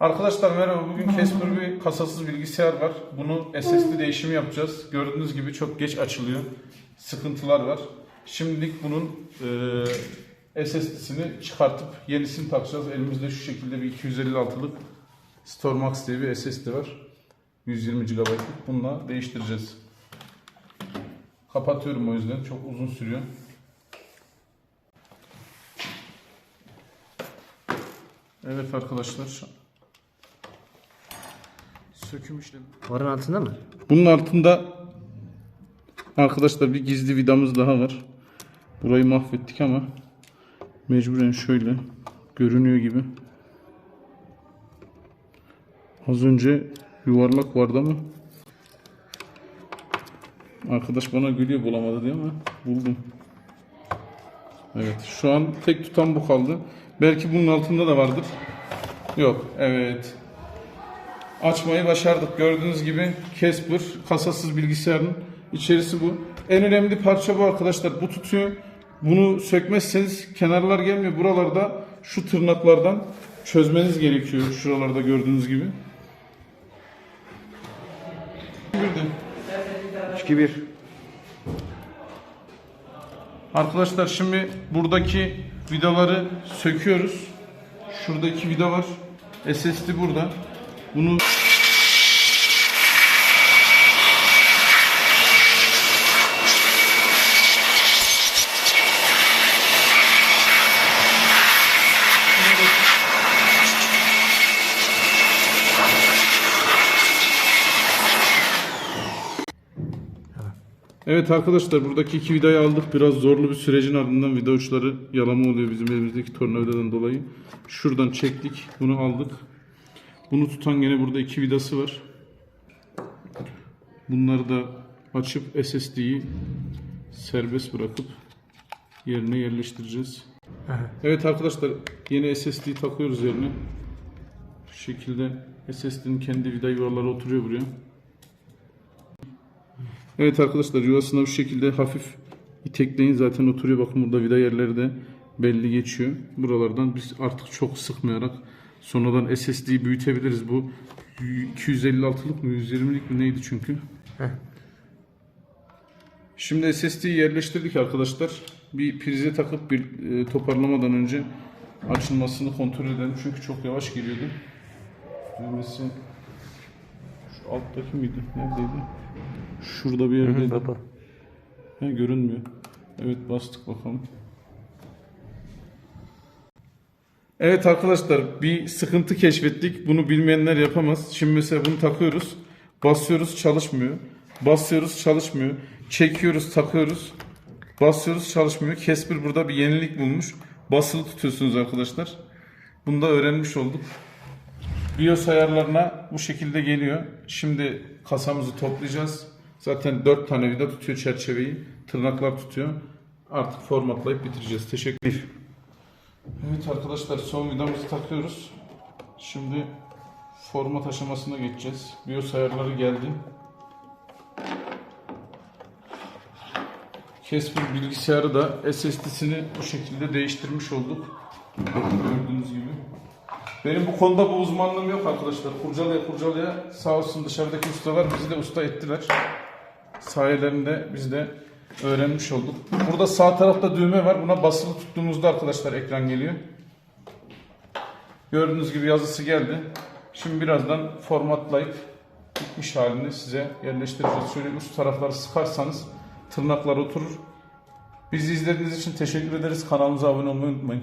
Arkadaşlar merhaba. Bugün Casper bir kasasız bilgisayar var. Bunu SSD değişimi yapacağız. Gördüğünüz gibi çok geç açılıyor. Sıkıntılar var. Şimdilik bunun e, SSD'sini çıkartıp yenisini takacağız. Elimizde şu şekilde bir 256'lık StoreMax diye bir SSD var. 120 GB'lık. Bununla değiştireceğiz. Kapatıyorum o yüzden. Çok uzun sürüyor. Evet arkadaşlar. Söküm işlemi. Varın altında mı? Bunun altında arkadaşlar bir gizli vidamız daha var. Burayı mahvettik ama mecburen şöyle görünüyor gibi. Az önce yuvarlak vardı ama arkadaş bana gülüyor bulamadı diye ama buldum. Evet şu an tek tutan bu kaldı. Belki bunun altında da vardır. Yok evet. Açmayı başardık. Gördüğünüz gibi Casper kasasız bilgisayarın içerisi bu. En önemli parça bu arkadaşlar. Bu tutuyor. Bunu sökmezseniz kenarlar gelmiyor. Buralarda şu tırnaklardan çözmeniz gerekiyor. Şuralarda gördüğünüz gibi. Bir de. 2-1. Arkadaşlar şimdi buradaki vidaları söküyoruz. Şuradaki vida var. SSD burada. Bunu Evet arkadaşlar buradaki iki vidayı aldık. Biraz zorlu bir sürecin ardından vida uçları yalama oluyor bizim elimizdeki tornavidadan dolayı. Şuradan çektik. Bunu aldık. Bunu tutan gene burada iki vidası var. Bunları da açıp SSD'yi serbest bırakıp yerine yerleştireceğiz. Evet arkadaşlar yeni SSD'yi takıyoruz yerine. Şu şekilde SSD'nin kendi vida yuvaları oturuyor buraya. Evet arkadaşlar yuvasına bu şekilde hafif itekleyin zaten oturuyor. Bakın burada vida yerleri de belli geçiyor. Buralardan biz artık çok sıkmayarak sonradan SSD'yi büyütebiliriz. Bu 256'lık mı 120'lik mi neydi çünkü. Şimdi SSD'yi yerleştirdik arkadaşlar. Bir prize takıp bir e, toparlamadan önce açılmasını kontrol edelim. Çünkü çok yavaş geliyordu. Düğmesi şu alttaki miydi? Neredeydi? Şurada bir yerdeydi. Baba. He, görünmüyor. Evet bastık bakalım. Evet arkadaşlar bir sıkıntı keşfettik. Bunu bilmeyenler yapamaz. Şimdi mesela bunu takıyoruz. Basıyoruz çalışmıyor. Basıyoruz çalışmıyor. Çekiyoruz takıyoruz. Basıyoruz çalışmıyor. Casper burada bir yenilik bulmuş. Basılı tutuyorsunuz arkadaşlar. Bunu da öğrenmiş olduk. BIOS ayarlarına bu şekilde geliyor. Şimdi kasamızı toplayacağız. Zaten 4 tane vida tutuyor çerçeveyi. Tırnaklar tutuyor. Artık formatlayıp bitireceğiz. Teşekkür Evet arkadaşlar son vidamızı takıyoruz. Şimdi format aşamasına geçeceğiz. BIOS ayarları geldi. Casper bilgisayarı da SSD'sini bu şekilde değiştirmiş olduk. Gördüğünüz gibi. Benim bu konuda bu uzmanlığım yok arkadaşlar. Kurcalaya kurcalaya sağ olsun dışarıdaki ustalar bizi de usta ettiler. Sayelerinde biz de öğrenmiş olduk. Burada sağ tarafta düğme var. Buna basılı tuttuğumuzda arkadaşlar ekran geliyor. Gördüğünüz gibi yazısı geldi. Şimdi birazdan formatlayıp bitmiş halini size yerleştireceğiz. Şöyle üst tarafları sıkarsanız tırnaklar oturur. Bizi izlediğiniz için teşekkür ederiz. Kanalımıza abone olmayı unutmayın.